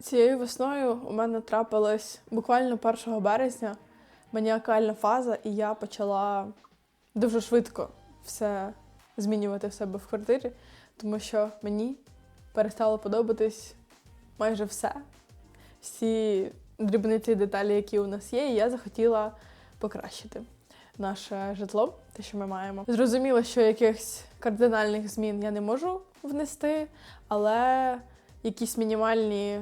Цією весною у мене трапилась буквально 1 березня маніакальна фаза, і я почала дуже швидко все змінювати в себе в квартирі, тому що мені перестало подобатись майже все. Всі дрібниці деталі, які у нас є, і я захотіла покращити наше житло, те, що ми маємо. Зрозуміло, що якихось кардинальних змін я не можу внести, але якісь мінімальні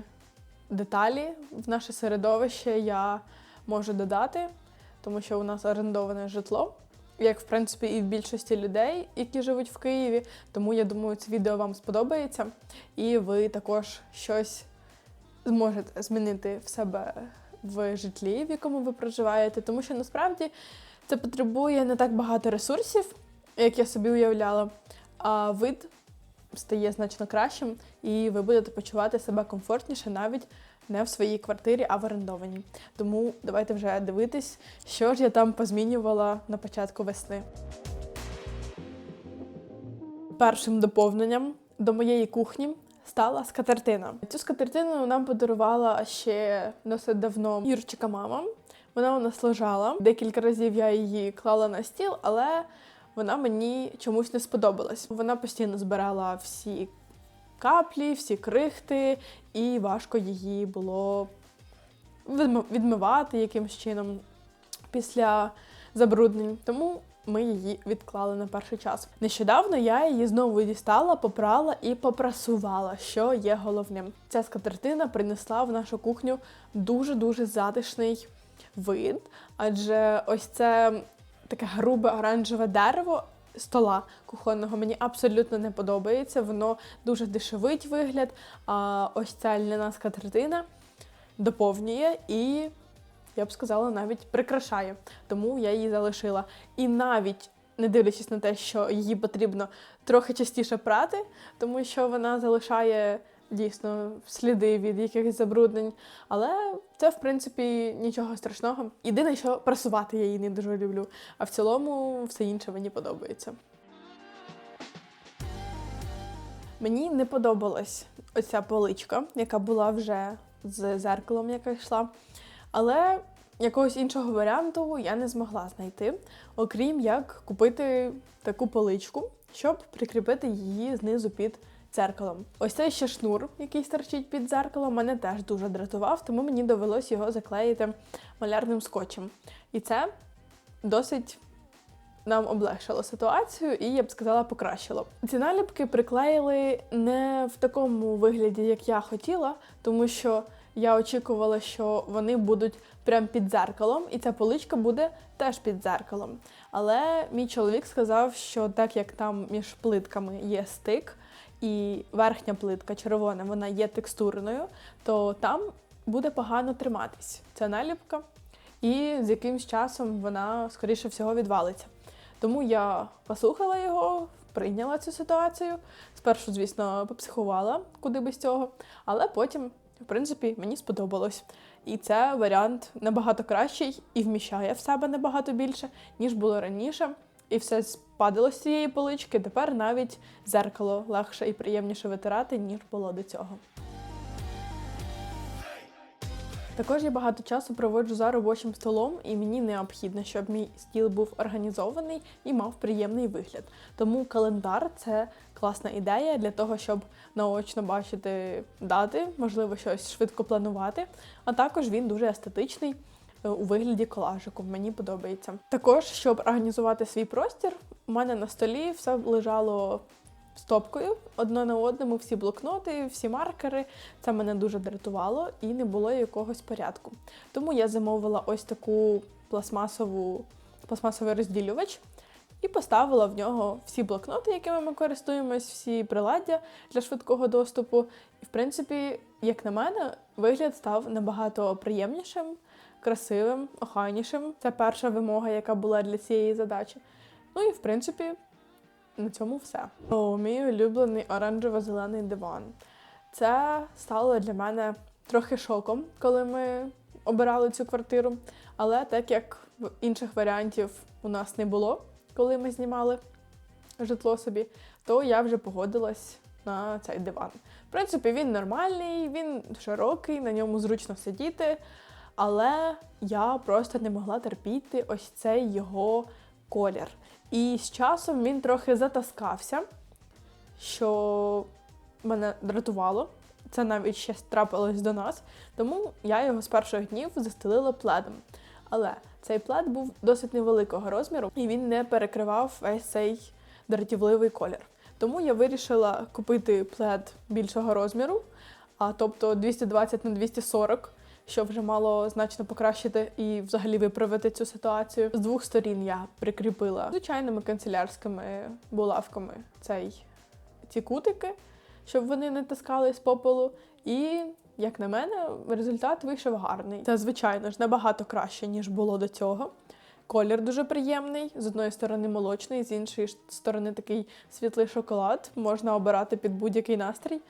деталі в наше середовище я можу додати, тому що у нас орендоване житло, як в принципі і в більшості людей, які живуть в Києві. Тому я думаю, це відео вам сподобається, і ви також щось зможете змінити в себе в житлі, в якому ви проживаєте, тому що насправді це потребує не так багато ресурсів, як я собі уявляла, а вид стає значно кращим, і ви будете почувати себе комфортніше навіть не в своїй квартирі, а в орендованій. Тому давайте вже дивитись, що ж я там позмінювала на початку весни. Першим доповненням до моєї кухні стала скатертина. Цю скатертину нам подарувала ще досить давно Юрчика мама. Вона у нас лежала. Декілька разів я її клала на стіл, але вона мені чомусь не сподобалась. Вона постійно збирала всі каплі, всі крихти, і важко її було відмивати якимось чином після забруднень. Тому ми її відклали на перший час. Нещодавно я її знову дістала, попрала і попрасувала, що є головним. Ця скатертина принесла в нашу кухню дуже-дуже затишний вид, адже ось це таке грубе оранжеве дерево стола кухонного мені абсолютно не подобається. Воно дуже дешевить вигляд. А ось ця льняна скатертина доповнює і, я б сказала, навіть прикрашає. Тому я її залишила. І навіть не дивлячись на те, що її потрібно трохи частіше прати, тому що вона залишає дійсно сліди від якихось забруднень. Але це, в принципі, нічого страшного. Єдине, що прасувати я її не дуже люблю. А в цілому все інше мені подобається. Мені не подобалась оця поличка, яка була вже з зеркалом, яка йшла. Але якогось іншого варіанту я не змогла знайти, окрім як купити таку поличку, щоб прикріпити її знизу під дзеркалом. Ось цей ще шнур, який стерчить під дзеркалом, мене теж дуже дратував, тому мені довелось його заклеїти малярним скотчем. І це досить нам облегшило ситуацію і я б сказала, покращило. Ці наліпки приклеїли не в такому вигляді, як я хотіла, тому що я очікувала, що вони будуть прямо під дзеркалом, і ця поличка буде теж під дзеркалом. Але мій чоловік сказав, що так як там між плитками є стик, і верхня плитка червона, вона є текстурною, то там буде погано триматись ця наліпка, і з якимсь часом вона, скоріше всього, відвалиться. Тому я послухала його, прийняла цю ситуацію. Спершу, звісно, попсихувала, куди без цього, але потім, в принципі, мені сподобалось. І це варіант набагато кращий і вміщає в себе набагато більше, ніж було раніше. І все спадало з цієї полички. Тепер навіть зеркало легше і приємніше витирати, ніж було до цього. Також я багато часу проводжу за робочим столом, і мені необхідно, щоб мій стіл був організований і мав приємний вигляд. Тому календар це класна ідея для того, щоб наочно бачити дати, можливо, щось швидко планувати. А також він дуже естетичний у вигляді колажику. Мені подобається. Також, щоб організувати свій простір, у мене на столі все лежало стопкою одно на одному, всі блокноти, всі маркери. Це мене дуже дратувало і не було якогось порядку. Тому я замовила ось таку пластмасову, пластмасовий розділювач. І поставила в нього всі блокноти, якими ми користуємось, всі приладдя для швидкого доступу. І, в принципі, як на мене, вигляд став набагато приємнішим, красивим, охайнішим. Це перша вимога, яка була для цієї задачі. Ну і в принципі, на цьому все. О, мій улюблений оранжево-зелений диван. Це стало для мене трохи шоком, коли ми обирали цю квартиру. Але так як інших варіантів у нас не було, коли ми знімали житло собі, то я вже погодилась на цей диван. В принципі, він нормальний, він широкий, на ньому зручно сидіти. Але я просто не могла терпіти ось цей його колір. І з часом він трохи затаскався, що мене дратувало. Це навіть ще трапилось до нас. Тому я його з перших днів застелила пледом. Але цей плед був досить невеликого розміру, і він не перекривав весь цей дратівливий колір. Тому я вирішила купити плед більшого розміру, а тобто 220 на 240, що вже мало значно покращити і взагалі виправити цю ситуацію. З двох сторін я прикріпила звичайними канцелярськими булавками цей ці кутики, щоб вони не таскались по полу. І, як на мене, результат вийшов гарний. Це, звичайно ж, набагато краще, ніж було до цього. Колір дуже приємний. З одної сторони молочний, з іншої сторони такий світлий шоколад. Можна обирати під будь-який настрій.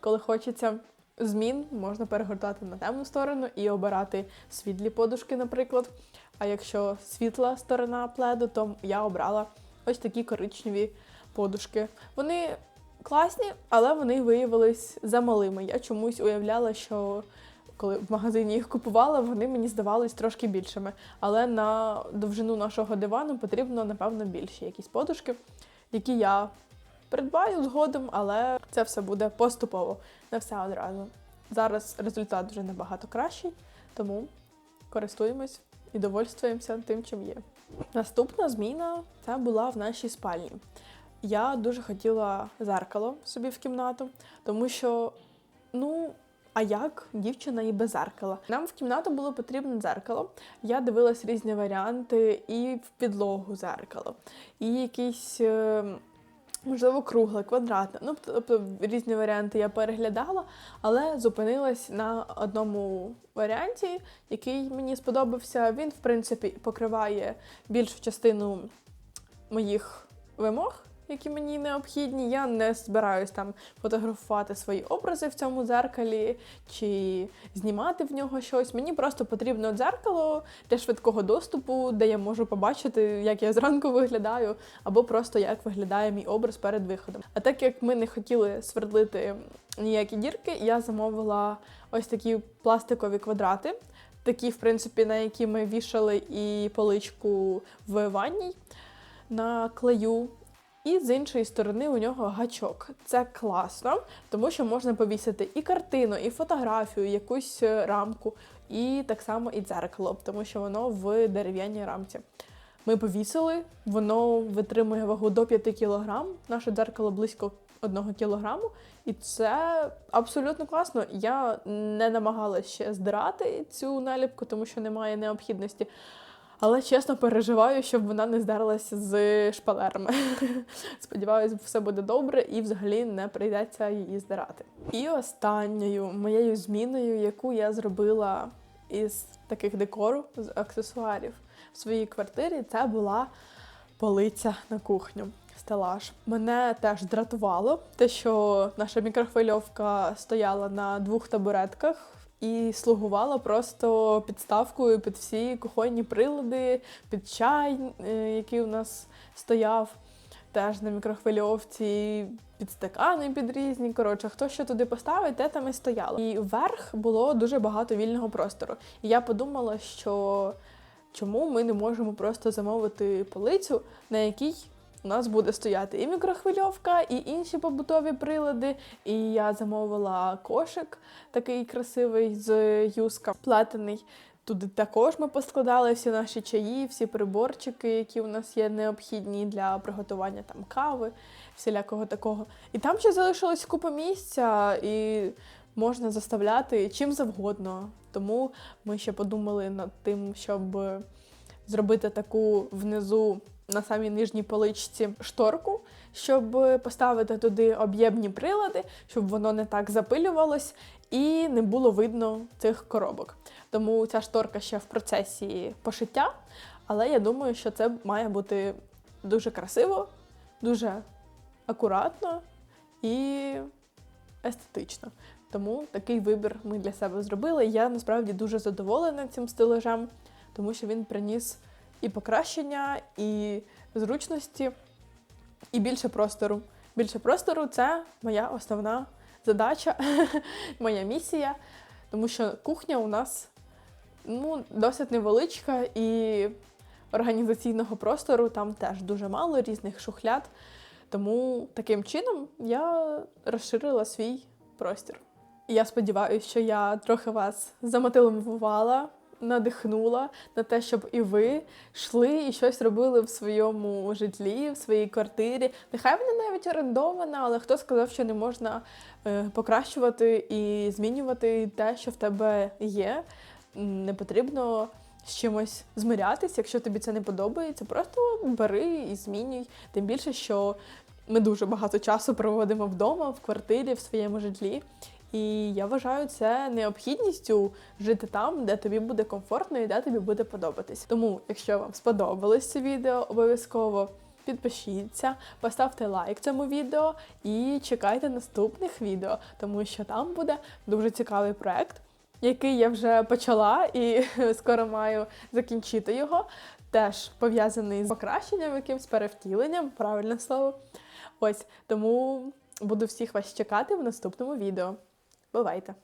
Коли хочеться змін, можна перегортати на темну сторону і обирати світлі подушки, наприклад. А якщо світла сторона пледу, то я обрала ось такі коричневі подушки. Вони класні, але вони виявились замалими. Я чомусь уявляла, що коли в магазині їх купувала, вони мені здавались трошки більшими. Але на довжину нашого дивану потрібно, напевно, більші якісь подушки, які я придбаю згодом, але це все буде поступово, не все одразу. Зараз результат вже набагато кращий, тому користуємось і довольствуємося тим, чим є. Наступна зміна це була в нашій спальні. Я дуже хотіла зеркало собі в кімнату, тому що, ну, а як дівчина і без зеркала? Нам в кімнату було потрібне дзеркало. Я дивилась різні варіанти, і в підлогу зеркало, і якісь. Можливо, кругле, квадратне. Ну, тобто різні варіанти я переглядала, але зупинилась на одному варіанті, який мені сподобався. Він, в принципі, покриває більшу частину моїх вимог, які мені необхідні. Я не збираюсь там фотографувати свої образи в цьому дзеркалі чи знімати в нього щось. Мені просто потрібно дзеркало для швидкого доступу, де я можу побачити, як я зранку виглядаю, або просто як виглядає мій образ перед виходом. А так як ми не хотіли свердлити ніякі дірки, я замовила ось такі пластикові квадрати. Такі, в принципі, на які ми вішали і поличку в ванній на клею. І з іншої сторони у нього гачок. Це класно, тому що можна повісити і картину, і фотографію, і якусь е, рамку, і так само і дзеркало, тому що воно в дерев'яній рамці. Ми повісили, воно витримує вагу до 5 кг, наше дзеркало близько 1 кг, і це абсолютно класно. Я не намагалася ще здирати цю наліпку, тому що немає необхідності. Але чесно переживаю, щоб вона не здарилася з шпалерами. Сподіваюсь, все буде добре і взагалі не прийдеться її здирати. І останньою моєю зміною, яку я зробила із таких декору, з аксесуарів в своїй квартирі, це була полиця на кухню. Стелаж. Мене теж дратувало те, що наша мікрохвильовка стояла на двох табуретках і слугувала просто підставкою під всі кухонні прилади, під чай, е, який у нас стояв. Теж на мікрохвильовці під стакани під різні. Коротше, хто що туди поставить, те там і стояло. І вверх було дуже багато вільного простору. І я подумала, що чому ми не можемо просто замовити полицю, на якій у нас буде стояти і мікрохвильовка, і інші побутові прилади. І я замовила кошик такий красивий з юска плетений. Туди також ми поскладали всі наші чаї, всі приборчики, які у нас є необхідні для приготування там кави, всілякого такого. І там ще залишилось купа місця, і можна заставляти чим завгодно. Тому ми ще подумали над тим, щоб зробити таку внизу на самій нижній поличці шторку, щоб поставити туди об'ємні прилади, щоб воно не так запилювалось і не було видно цих коробок. Тому ця шторка ще в процесі пошиття, але я думаю, що це має бути дуже красиво, дуже акуратно і естетично. Тому такий вибір ми для себе зробили. Я насправді дуже задоволена цим стелажем, тому що він приніс і покращення, і зручності, і більше простору більше простору це моя основна задача, моя місія, тому що кухня у нас ну, досить невеличка і організаційного простору там теж дуже мало різних шухляд. Тому таким чином я розширила свій простір. Я сподіваюся, що я трохи вас замотивувала, надихнула на те, щоб і ви йшли і щось робили в своєму житлі, в своїй квартирі. Нехай вона навіть орендована, але хто сказав, що не можна е, покращувати і змінювати те, що в тебе є. Не потрібно з чимось змирятися, якщо тобі це не подобається, просто бери і змінюй. Тим більше, що ми дуже багато часу проводимо вдома, в квартирі, в своєму житлі. І я вважаю це необхідністю жити там, де тобі буде комфортно і де тобі буде подобатись. Тому, якщо вам сподобалось це відео, обов'язково підпишіться, поставте лайк цьому відео і чекайте наступних відео, тому що там буде дуже цікавий проект, який я вже почала і скоро маю закінчити його. Теж пов'язаний з покращенням, якимсь перевтіленням, правильне слово. Ось тому буду всіх вас чекати в наступному відео. Бувайте!